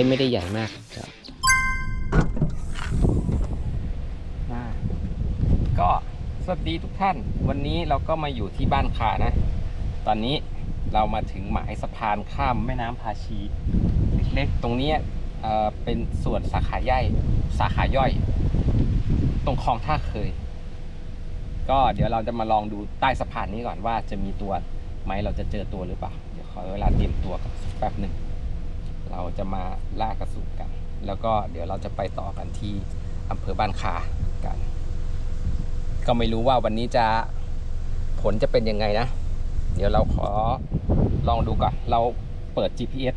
ส์ไม่ได้ใหญ่มากครับก็สวัสดีทุกท่าน วันนี้เราก็มาอยู่ที่บ้านคานะ ตอนนี้เรามาถึงหมายสะพานข้ามแม่น้ำพาชีเล็กๆ ตรงนี้เอ่อเป็นส่วนสาขาย่อยสาขาย่อย ตรงคลองท่าเคย ก็เดี๋ยวเราจะมาลองดูใต้สะพานนี้ก่อนว่าจะมีตัวไหมเราจะเจอตัวหรือเปล่า เดี๋ยวขอเวลาเตรียมตัวกันแป๊บหนึ่ง เราจะมาล่ากระสุนกัน แล้วก็เดี๋ยวเราจะไปต่อกันที่อำเภอบ้านคากัน ก็ไม่รู้ว่าวันนี้จะผลจะเป็นยังไงนะ เดี๋ยวเราขอลองดูก่อน เราเปิด GPS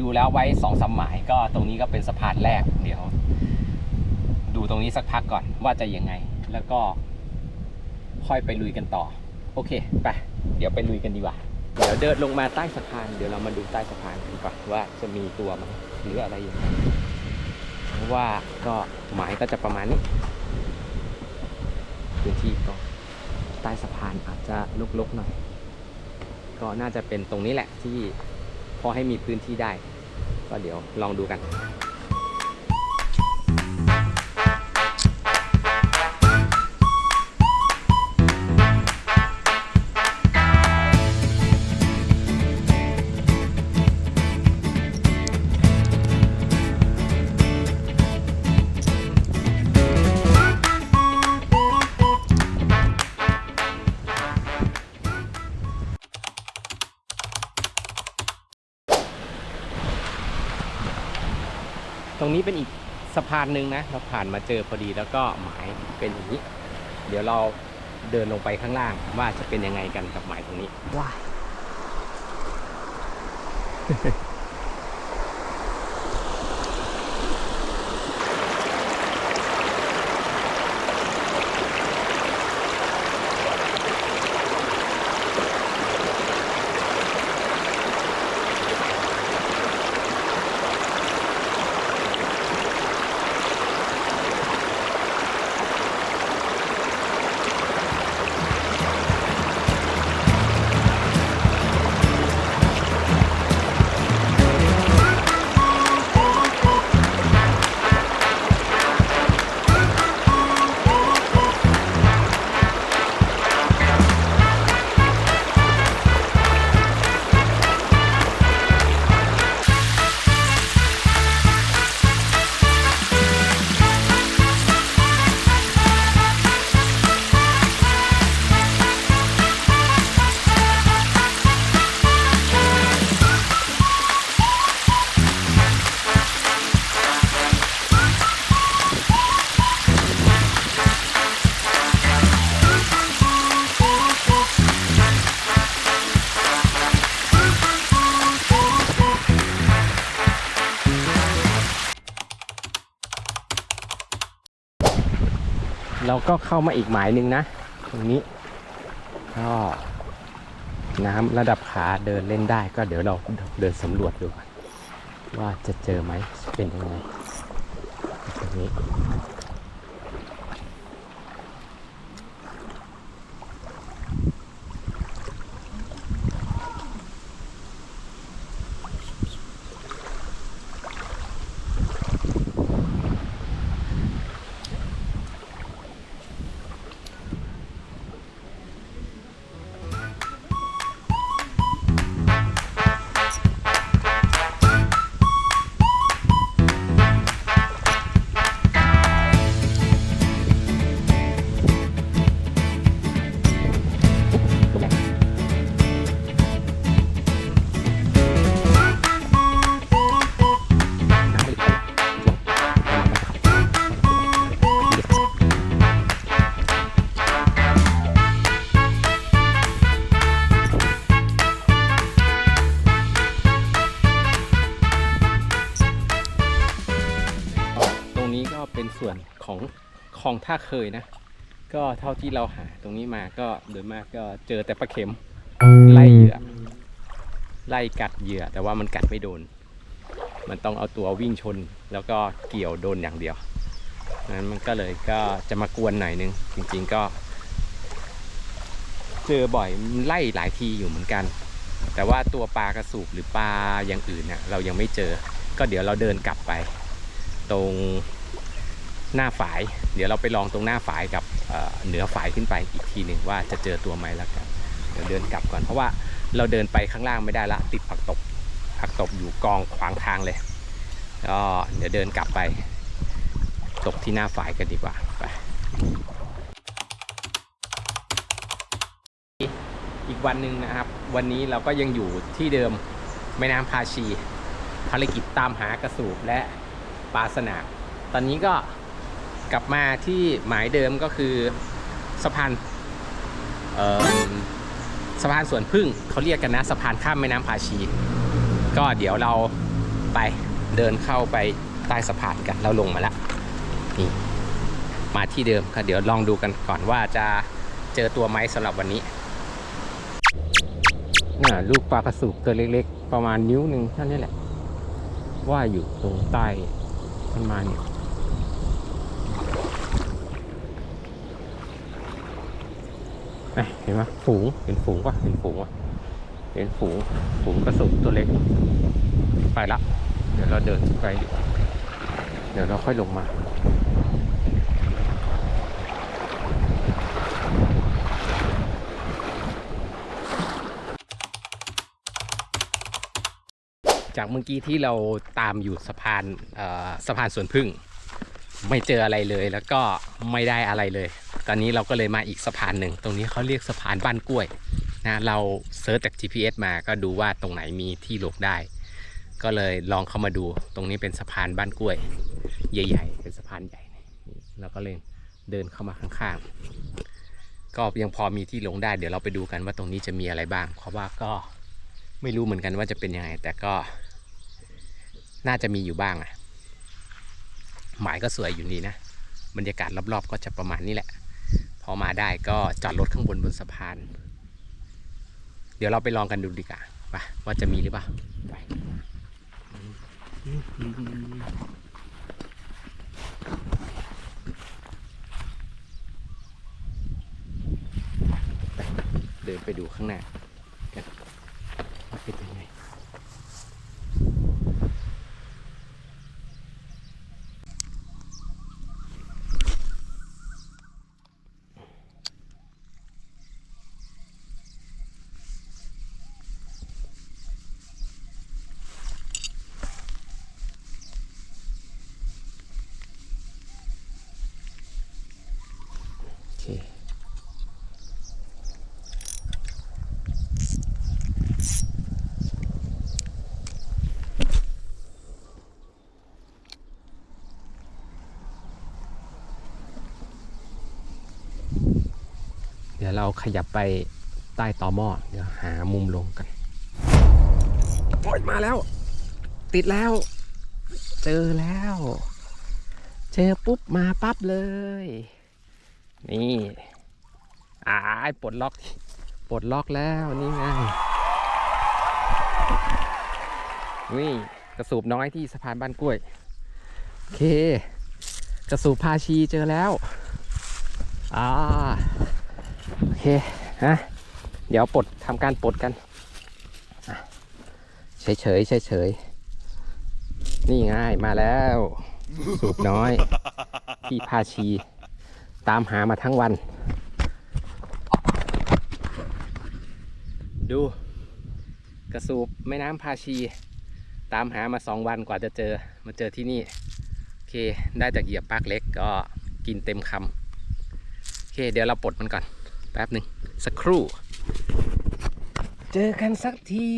ดูแล้วไว้สองสามหมายก็ตรงนี้ก็เป็นสะพานแรก เดี๋ยว ดูตรงนี้สักพักก่อนว่าจะยังไง แล้วก็ค่อยไปลุยกันต่อ โอเค ไป เดี๋ยวไปลุยกันดีกว่า เดี๋ยวเดินลงมาใต้สะพาน เดี๋ยวเรามาดูใต้สะพานกันก่อนว่าจะมีตัวไหมหรืออะไรอย่างเงี้ยเพราะว่าก็หมายก็จะประมาณนี้พื้นที่ก็ใต้สะพานอาจจะลกๆหน่อย ก็น่าจะเป็นตรงนี้แหละที่พอให้มีพื้นที่ได้ ก็เดี๋ยวลองดูกันานหนึ่งนะเราผ่านมาเจอพอดีแล้วก็หมายเป็นอย่างนี้ เดี๋ยวเราเดินลงไปข้างล่างว่าจะเป็นยังไงกันกับหมายตรงนี้ว้า เราก็เข้ามาอีกหมายหนึ่งนะ ตรงนี้ก็น้ำระดับขาเดินเล่นได้ก็เดี๋ยวเราเดินสำรวจดูก่อนว่าจะเจอไหมเป็นยังไงตรงนี้ คลองท่าเคยนะ ก็เท่าที่เราหาตรงนี้มาก็โดยมากก็เจอแต่ปลาเข็ม ไล่เหยื่อไล่กัดเหยื่อ แต่ว่ามันกัดไม่โดน มันต้องเอาตัววิ่งชนแล้วก็เกี่ยวโดนอย่างเดียวนั้นมันก็เลยก็จะมากวนหน่อยนึง จริงๆก็ เจอบ่อยมันไล่หลายทีอยู่เหมือนกัน แต่ว่าตัวปลากระสูบหรือปลาอย่างอื่นเนี่ยเรายังไม่เจอ ก็เดี๋ยวเราเดินกลับไป ตรง หน้าฝาย เดี๋ยวเราไปลองตรงหน้าฝายกับเเหนือฝายขึ้นไปอีกทีหนึ่งว่าจะเจอตัวไหมแล้วกันเดี๋ยวเดินกลับก่อนเพราะว่าเราเดินไปข้างล่างไม่ได้ละ ติดผักตบผักตบอยู่กองขวางทางเลยก็เดี๋ยวเดินกลับไป ตกที่หน้าฝายกันดีกว่าไปอีกวันหนึ่งนะครับ วันนี้เราก็ยังอยู่ที่เดิมแม่น้ำพาชี ภารกิจตามหากระสูบและปลาสนามตอนนี้ก็ กลับมาที่หมายเดิมก็คือสะพานสะพานสวนพึ่งเขาเรียกกันนะสะพานข้ามแม่น้ำพาชี ก็เดี๋ยวเราไปเดินเข้าไปใต้สะพานกันเราลงมาแล้วนี่มาที่เดิมก็เดี๋ยวลองดูกันก่อนว่าจะเจอตัวไหมสำหรับวันนี้น่ะลูกปลากระสุกตัวเล็ก ๆ ประมาณนิ้วหนึ่งเท่านี้แหละ ว่าอยู่ตรงใต้ต้นไม้เนี่ย เห็นไหมฝูงเห็นฝูงปะเห็นฝูงปะเห็นฝูงฝูงกระสุกตัวเล็ก ไปละ เดี๋ยวเราเดินไปดีกว่าเดี๋ยวเราค่อยลงมาจากเมื่อกี้ที่เราตามอยู่สะพานสะพานสวนพึ่ง ไม่เจออะไรเลยแล้วก็ไม่ได้อะไรเลย ตอนนี้เราก็เลยมาอีกสะพานหนึ่ง ตรงนี้เขาเรียกสะพานบ้านกล้วยนะเราเซิร์ชจาก GPS มาก็ดูว่าตรงไหนมีที่หลบได้ ก็เลยลองเข้ามาดูตรงนี้เป็นสะพานบ้านกล้วย ใหญ่ ๆ เป็นสะพานใหญ่เราก็เลยเดินเข้ามาข้างๆ ก็ยังพอมีที่ลงได้ เดี๋ยวเราไปดูกันว่าตรงนี้จะมีอะไรบ้าง เพราะว่าก็ไม่รู้เหมือนกันว่าจะเป็นยังไง แต่ก็น่าจะมีอยู่บ้างอะหมายก็สวยอยู่นี่นะ บรรยากาศรอบๆ ก็จะประมาณนี้แหละ พอมาได้ก็จอดรถข้างบนบนสะพาน เดี๋ยวเราไปลองกันดูดีกว่าไปว่าจะมีหรือเปล่าไปเดินไปดูข้างหน้ากันว่าเป็นยังไง โอเค เราขยับไปใต้ต่อหม้อเดี๋ยวหามุมลงกันโอ้ยมาแล้ว ติดแล้ว เจอแล้ว เจอปุ๊บมาปั๊บเลย นี่อ่าปลดล็อกปลดล็อกแล้วนี่ไงนี่กระสูบน้อยที่สะพานบ้านกล้วยโอเค กระสูบพาชีเจอแล้ว อ่า โอเคฮะเดี๋ยวปลดทำการปลดกันเฉยเฉยเฉยเฉยนี่ง่ายมาแล้ว สูบน้อยพี่พาชี ตามหามาทั้งวัน ดู กระสูบแม่น้ำพาชี ตามหามาสองวันกว่าจะเจอมาเจอที่นี่ โอเค ได้จากเหยียบปากเล็กก็กินเต็มคำโอเค เดี๋ยวเราปลดมันก่อน แป๊บหนึ่งสักครู่ เจอกันสักที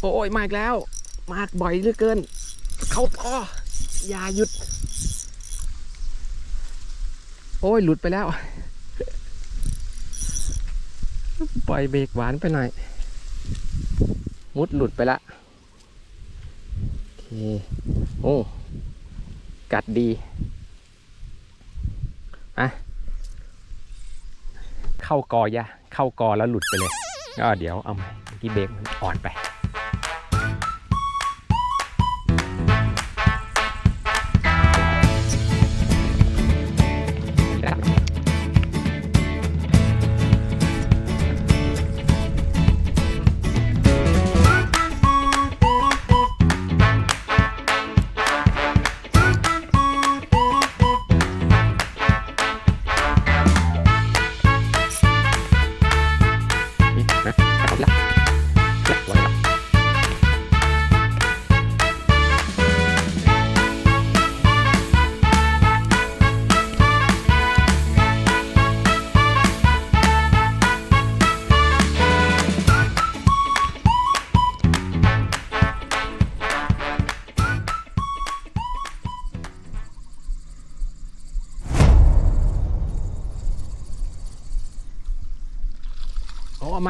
โอ้ยมาอีกแล้ว มากบ่อยเหลือเกิน เขาต่ออย่าหยุด โอ้ยหลุดไปแล้ว ปล่อยเบรกหวานไปหน่อย มุดหลุดไปละโอเคโอ้กัดดีอะเข้ากอยะ เข้ากอแล้วหลุดไปเลย ก็เดี๋ยวเอาใหม่เมื่เบรกมันอ่อนไป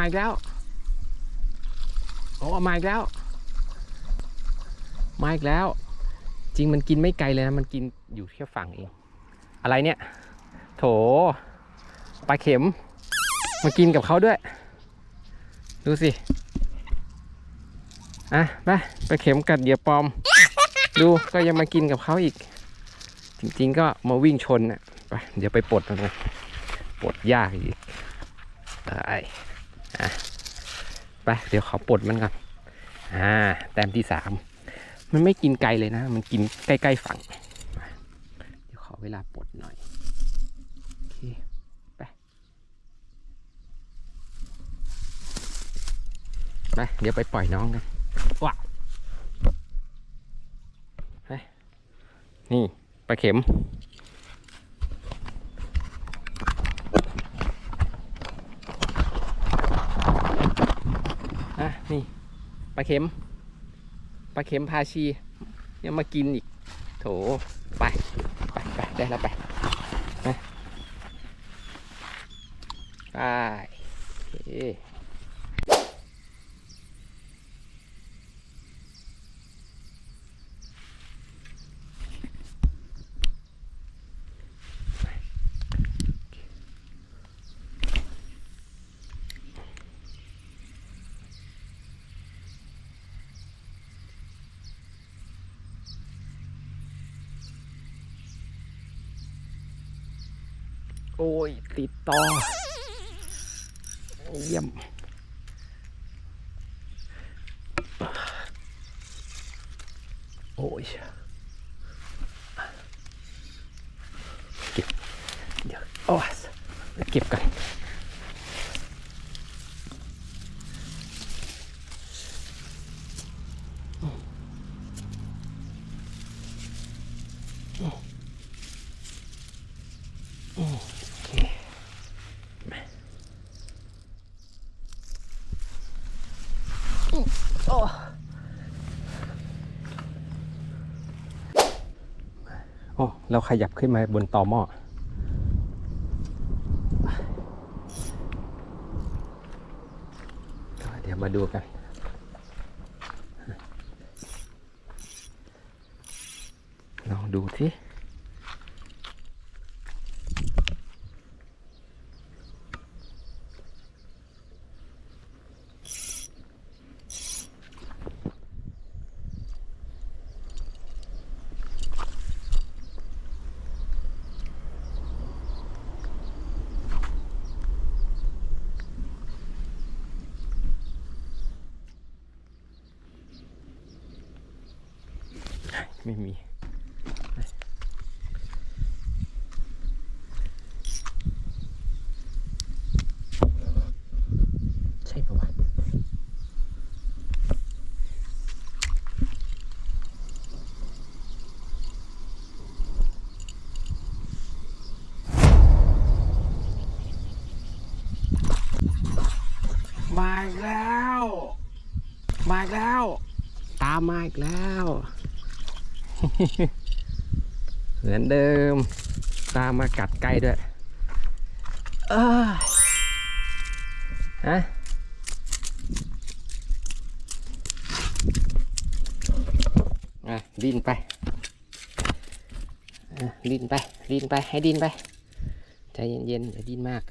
อ้เอามาอีกแล้วโอ้เอมาอีกแล้ว มาอีกแล้ว จริงมันกินไม่ไกลเลยนะ มันกินอยู่แค่ฝั่งเอง อะไรเนี่ย โถ ปลาเข็ม มากินกับเขาด้วย ดูสิ อะไปปลาเข็มกัดเหยื่อปลอม ดูก็ยังมากินกับเขาอีก จริงๆก็มาวิ่งชนน่ะไปเดี๋ยวไปปลดมันเลยปลดยากอีกไป อะไปเดี๋ยวขอปลดมันก่อนอ่าแต้มที่สามมันไม่กินไกลเลยนะ มันกินใกล้ๆฝั่งเดี๋ยวขอเวลาปลดหน่อยโอเคไปไปเดี๋ยวไปปล่อยน้องกันว้าวไปนี่ปลาเข็ม นี่ปลาเข็มปลาเข็มพาชียังมากินอีก โถไปไปไปได้แล้วไปไปโอเค โอ้ย ติดต่อ เยี่ยม โอ้ย เก็บ เดี๋ยวโอ้เก็บกัน โอเคโอ้โอ้ เราขยับขึ้นมาบนตอหม้อเดี๋ยวมาดูกัน ลองดูที่ ไม่มีใช่ปะวะมาอีกแล้ว มาอีกแล้ว ตามมาอีกแล้ว เหมือนเดิม ตามมากัดใกล้ด้วยฮะดิ้นไปดิ้นไปดิ้นไปให้ดิ้นไป ใจเย็นๆอย่าดิ้นมาก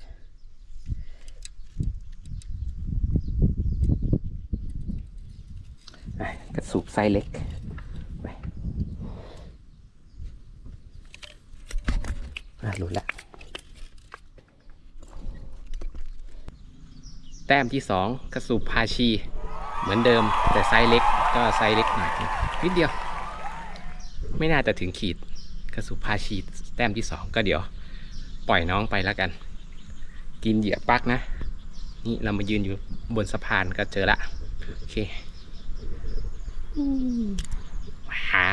กระสุบไซเล็ก ต้มที่สองกระสูบพาชี เหมือนเดิมแต่ไซส์เล็กก็ไซส์เล็กหน่อยนิดเดียว ไม่น่าจะถึงขีดกระสูบพาชีแต้มที่สองก็เดี๋ยว ปล่อยน้องไปแล้วกัน กินเหยื่อปักนะ นี่เรามายืนอยู่บนสะพานก็เจอละโอเคว้า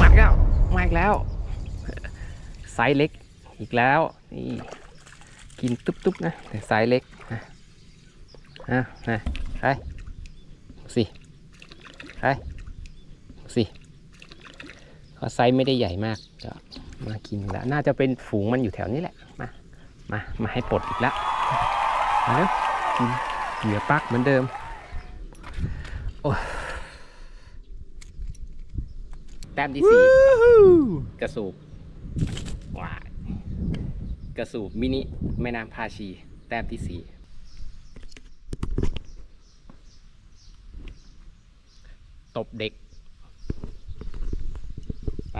มาอีกแล้วมาอี กแล้ว ไซส์เล็กอีกแล้ว นี่ กินตุ๊บๆนะแต่ไซส์เล็กนะอะนะใครสิใครสิก็ไซส์ไม่ได้ใหญ่มากก็มากินแล้วน่าจะเป็นฝูงมันอยู่แถวนี้แหละ มา มา มาให้ปลดอีกแล้วมาแล้วกินเหยื่อปักเหมือนเดิม โอ้ย แต้มที่สี่กระสูบว้ายกระสูบมินิแม่น้ำพาชี แต้มที่สี่ตบเด็ก ไป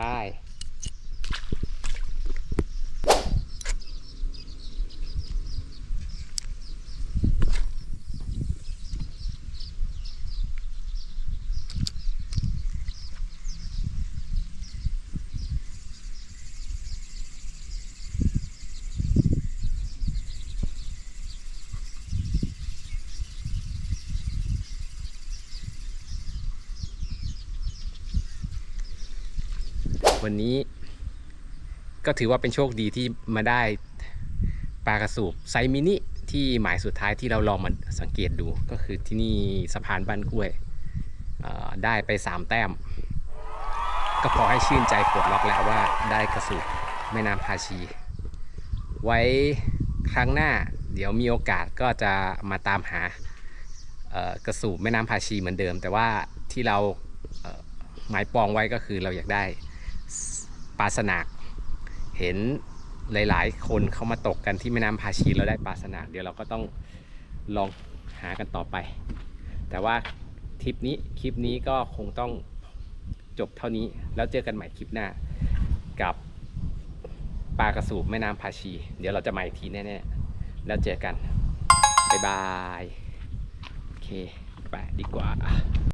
วันนี้ ก็ถือว่าเป็นโชคดีที่มาได้ปลากระสูบไซมินิที่หมายสุดท้ายที่เราลองมาสังเกตดูก็คือที่นี่สะพานบ้านกล้วยได้ไป 3 แต้ม ก็พอให้ชื่นใจปลดล็อกแล้วว่าได้กระสูบแม่น้ำพาชี ไว้ครั้งหน้าเดี๋ยวมีโอกาสก็จะมาตามหากระสูบแม่น้ำพาชีเหมือนเดิม แต่ว่าที่เราหมายปองไว้ก็คือเราอยากได้ ปลาสนากเห็นหลายๆ คนเขามาตกกันที่แม่น้ำพาชีเราได้ปลาสนากเดี๋ยวเราก็ต้องลองหากันต่อไป แต่ว่าทริปนี้คลิปนี้ก็คงต้องจบเท่านี้แล้วเจอกันใหม่คลิปหน้ากับปลากระสูบแม่น้ำพาชี เดี๋ยวเราจะมาอีกทีแน่ๆแล้วเจอกัน บ๊ายบาย โอเค ไปดีกว่า